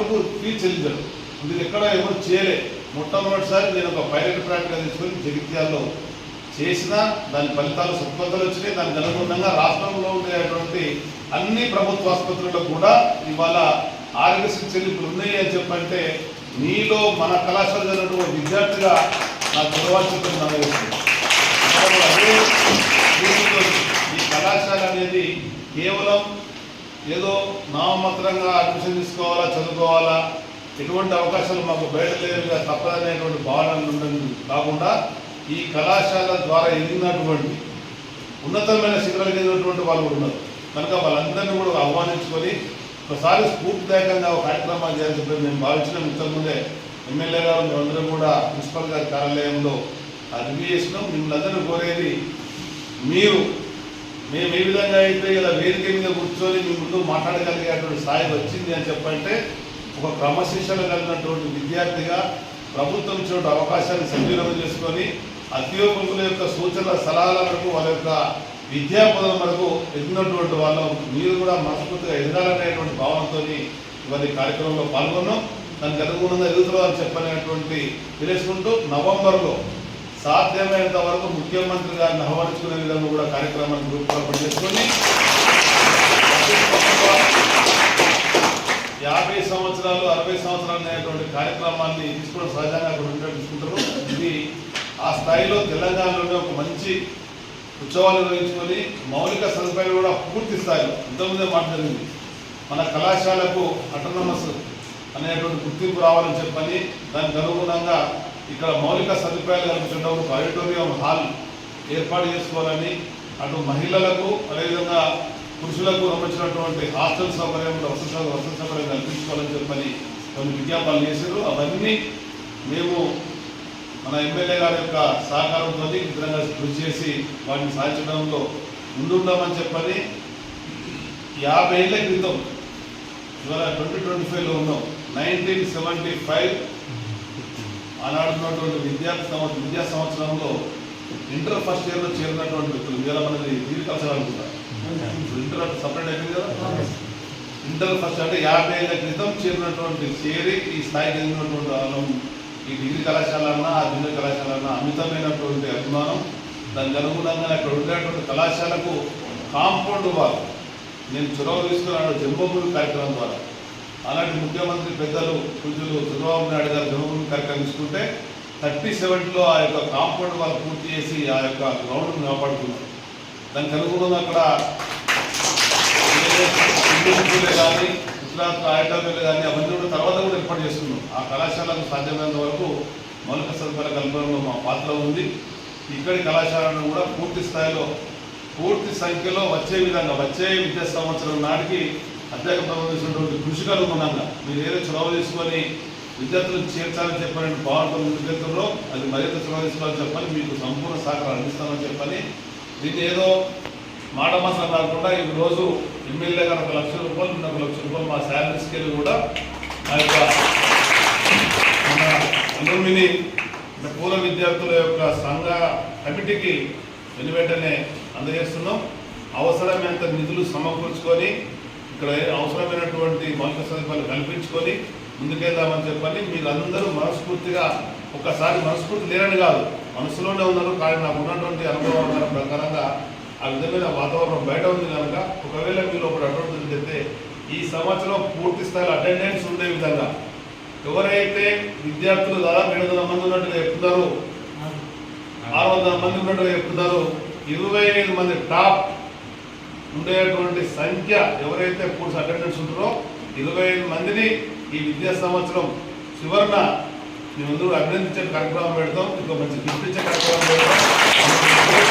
మటుకు ఫీజు చెల్లించరు ఇది ఎక్కడ ఎవరు చేయలే. మొట్టమొదటిసారి నేను ఒక పైలట్ ప్రాక్టీగా తీసుకొని జగిత్యాల్లో చేసిన దాని ఫలితాలు సత్ఫలితాలు వచ్చినాయి. దానికి అనుగుణంగా రాష్ట్రంలో ఉండేటువంటి అన్ని ప్రభుత్వ ఆసుపత్రుల్లో కూడా ఇవాళ ఆరోగ్యశ్రీ చెల్లింపులు ఉన్నాయి అని చెప్పంటే నీలో మన కళాశాల చదివినటువంటి విద్యార్థిగా నాకు చదవాల్సి అదే ఈ కళాశాల అనేది కేవలం ఏదో నామమాత్రంగా అడ్మిషన్ తీసుకోవాలా చదువుకోవాలా ఎటువంటి అవకాశాలు మాకు బయట లేదుగా తప్పదనేటువంటి భావన ఉండదు కాకుండా ఈ కళాశాల ద్వారా ఎదిగినటువంటి ఉన్నతమైన శిఖరాలు ఎదిగినటువంటి వాళ్ళు కూడా ఉన్నారు. కనుక వాళ్ళందరినీ కూడా ఆహ్వానించుకొని ఒకసారి స్ఫూర్తిదాయకంగా ఒక కార్యక్రమాలు చేయాలని మేము భావించిన. ఇంతకుముందే ఎమ్మెల్యే గారు మేమందరం కూడా ప్రిన్సిపల్ గారి కార్యాలయంలో ఆ రివ్యూ చేసినాం. మిమ్మల్ని అందరూ కోరేది మీరు మేము ఏ విధంగా అయితే ఇలా వేదిక మీద కూర్చొని మీ ముందు మాట్లాడగలిగేటువంటి స్థాయి వచ్చింది అని చెప్పంటే ఒక క్రమశిక్షణ కలిగినటువంటి విద్యార్థిగా ప్రభుత్వం ఇచ్చిన అవకాశాన్ని సద్వినియోగం చేసుకొని అధ్యాపకుల యొక్క సూచనల సలహాల వరకు వాళ్ళ యొక్క విద్యా పదం వరకు ఎదిగినటువంటి వాళ్ళు మీరు కూడా మనస్ఫూర్తిగా ఎదగాలనేటువంటి భావనతో ఇవాళ కార్యక్రమంలో పాల్గొన్నాం. దానికి అనుగుణంగా ఎదుగుతున్నారని చెప్పనేటువంటి తెలుసుకుంటూ నవంబర్లో సాధ్యమైనంత వరకు ముఖ్యమంత్రి గారిని ఆహ్వానించుకునే విధంగా కూడా కార్యక్రమాన్ని రూపకల్పన చేసుకొని యాభై సంవత్సరాలు అరవై సంవత్సరాలు అనేటువంటి కార్యక్రమాన్ని తీసుకోవడం సహజంగా అక్కడ ఇది ఆ స్థాయిలో తెలంగాణలోనే ఒక మంచి ఉత్సవాలు నిర్వహించుకొని మౌలిక సదుపాయాలు కూడా పూర్తి స్థాయిలో ఇంతకుముందే మాట జరిగింది. మన కళాశాలకు అటోనమస్ అనేటువంటి గుర్తింపు రావాలని చెప్పని దానికి అనుగుణంగా ఇక్కడ మౌలిక సదుపాయాలు కల్పించడం ఒక ఆడిటోరియం హాల్ ఏర్పాటు చేసుకోవాలని అటు మహిళలకు అదేవిధంగా పురుషులకు సంబంధించినటువంటి హాస్టల్ సౌకర్యం వసతి వసతి సౌకర్యం కల్పించుకోవాలని చెప్పని కొన్ని విజ్ఞాపనలు చేశారు అవన్నీ మేము మన ఎమ్మెల్యే గారి యొక్క సహకారంతో విధంగా కృషి చేసి వాటిని సాధించడంలో ముందుంటామని చెప్పని యాభై ఏళ్ళ క్రితం ఇవాళ ట్వంటీ ట్వంటీ ఫైవ్లో ఉన్నాం. నైన్టీన్ సెవెంటీ ఫైవ్ ఆనాడు ఉన్నటువంటి విద్యార్థి సంవత్సరం విద్యా సంవత్సరంలో ఇంటర్ ఫస్ట్ ఇయర్లో చేరినటువంటి వ్యక్తులు ఇవాళ మనది దీర్ఘకల్చర్ అనుకుంటా ఇంటర్ అంటే సపరేట్ అయిపోయింది కదా? ఇంటర్ ఫస్ట్ అంటే యాభై ఏళ్ళ క్రితం చేరినటువంటి చేరి ఈ స్థాయికి ఎదిగినటువంటి వాళ్ళం ఈ డిగ్రీ కళాశాల అన్నా ఆ జూనియర్ కళాశాల అన్నా అమితమైనటువంటి అభిమానం దానికి అనుగుణంగా అక్కడ ఉండేటువంటి కళాశాలకు కాంపౌండ్ వాల్ నేను చొరవ తీసుకున్నాను జన్మభూమి కార్యక్రమం ద్వారా. అలాంటి ముఖ్యమంత్రి పెద్దలు పూజలు చంద్రబాబు నాయుడు గారు జన్మభూమి కార్యక్రమం తీసుకుంటే థర్టీ సెవెన్లో ఆ యొక్క కాంపౌండ్ వాళ్ళు పూర్తి చేసి ఆ యొక్క గ్రౌండ్ని కాపాడుకున్నారు దానికి అనుగుణంగా అక్కడ కానీ గుజరాత్ ఆయుధాలు కానీ అవన్నీ కూడా తర్వాత కూడా ఏర్పాటు చేస్తున్నాం. ఆ కళాశాలకు సాధ్యమైనంత వరకు మౌలిక సదుపాయాల కల్పనలో మా పాత్ర ఉంది. ఇక్కడి కళాశాలను కూడా పూర్తి స్థాయిలో పూర్తి సంఖ్యలో వచ్చే విధంగా వచ్చే విద్యా సంవత్సరం నాటికి అధ్యాపకం చేసినటువంటి కృషి కనుగుణంగా మీరు ఏదో చొరవ తీసుకొని విద్యార్థులను చేర్చాలని చెప్పని భావనతో విద్యార్థుల్లో అది మరింత చొరవ తీసుకోవాలని చెప్పని మీకు సంపూర్ణ సహకారం అందిస్తామని చెప్పని దీన్ని ఏదో మాట మాసం కాకుండా ఈ రోజు ఎమ్మెల్యే గారు ఒక లక్ష రూపాయలు ఒక లక్ష రూపాయలు మా శాలరీ స్కేల్ కూడా మా యొక్క మన అలుమిని పూర్వ విద్యార్థుల యొక్క సంఘ కమిటీకి వెనువెంటనే అందజేస్తున్నాం. అవసరమైనంత నిధులు సమకూర్చుకొని ఇక్కడ అవసరమైనటువంటి మౌలిక సదుపాయాలు కల్పించుకొని ముందుకెళ్దామని చెప్పని మీరు అందరూ మనస్ఫూర్తిగా ఒకసారి మనస్ఫూర్తి లేరని కాదు మనసులోనే ఉన్నారు. కానీ నాకు ఉన్నటువంటి అనుభవం ప్రకారంగా ఆ విధమైన వాతావరణం బయట ఉంది కనుక ఒకవేళ మీరు ఒకటి అటువంటి చెప్తే ఈ సంవత్సరం పూర్తి స్థాయిలో అటెండెన్స్ ఉండే విధంగా ఎవరైతే విద్యార్థులు దాదాపు ఏడు వందల మంది ఉన్నట్టుగా చెప్తున్నారు ఆరు వందల మంది ఉన్నట్టుగా చెప్తున్నారు ఇరవై ఐదు మంది టాప్ ఉండేటువంటి సంఖ్య ఎవరైతే కోర్స్ అటెండెన్స్ ఉంటారో ఇరవై ఐదు మందిని ఈ విద్యా సంవత్సరం చివరన మేమందరూ అభినందించే కార్యక్రమం పెడతాం. ఇంకో మంచి గుర్తించే కార్యక్రమం పెడతాం.